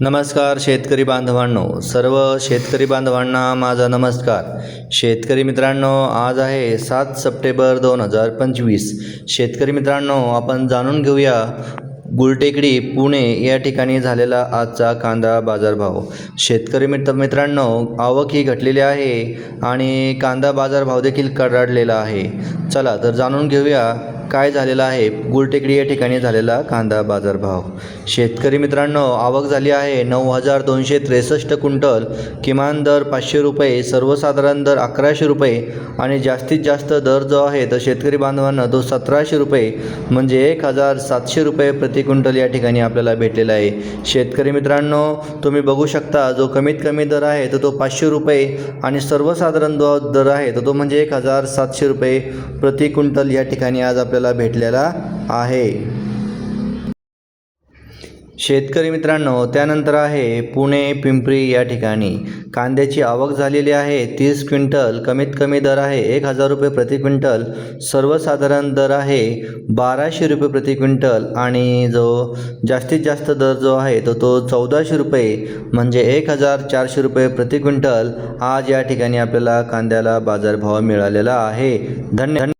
नमस्कार शेतकरी बांधवांनो सर्व शेतकरी बांधवांना माझा नमस्कार. शेतकरी मित्रांनो आज आहे सात सप्टेंबर दोन हजार पंचवीस. शेतकरी मित्रांनो आपण जाणून घेऊया गुलटेकडी पुणे या ठिकाणी झालेला आजचा कांदा बाजारभाव. शेतकरी मित्र मित्रांनो आवक ही घटलेली आहे आणि कांदा बाजारभाव देखील कडाडलेला आहे. चला तर जाणून घेऊया काय झालेलं आहे? गुलटेकडी या ठिकाणी झालेला कांदा बाजारभाव. शेतकरी मित्रांनो आवक झाली आहे. नऊ हजार दोनशे त्रेसष्ट क्विंटल किमान दर पाचशे रुपये सर्वसाधारण दर अकराशे रुपये आणि जास्तीत जास्त दर जो आहे तर शेतकरी बांधवांना तो सतराशे रुपये म्हणजे एक हजार सातशे रुपये प्रति क्विंटल या ठिकाणी आपल्याला भेटलेला आहे. शेतकरी मित्रांनो तुम्ही बघू शकता जो कमीत कमी दर आहे तर तो पाचशे रुपये आणि सर्वसाधारण जो दर आहे तर तो म्हणजे एक हजार सातशे रुपये प्रति क्विंटल या ठिकाणी आज आपल्याला भेटलेला आहे. शेतकरी मित्रांनो त्यानंतर आहे पुणे पिंपरी या ठिकाणी. कांद्याची आवक झालेली आहे तीस क्विंटल. कमीत कमी दर आहे एक हजार रुपये प्रति क्विंटल. सर्वसाधारण दर आहे बाराशे रुपये प्रति क्विंटल. आणि जो जास्तीत जास्त दर जो आहे तो तो चौदाशे रुपये म्हणजे एक हजार चारशे रुपये प्रति क्विंटल. आज या ठिकाणी आपल्याला कांद्याला बाजारभाव मिळालेला आहे. धन्य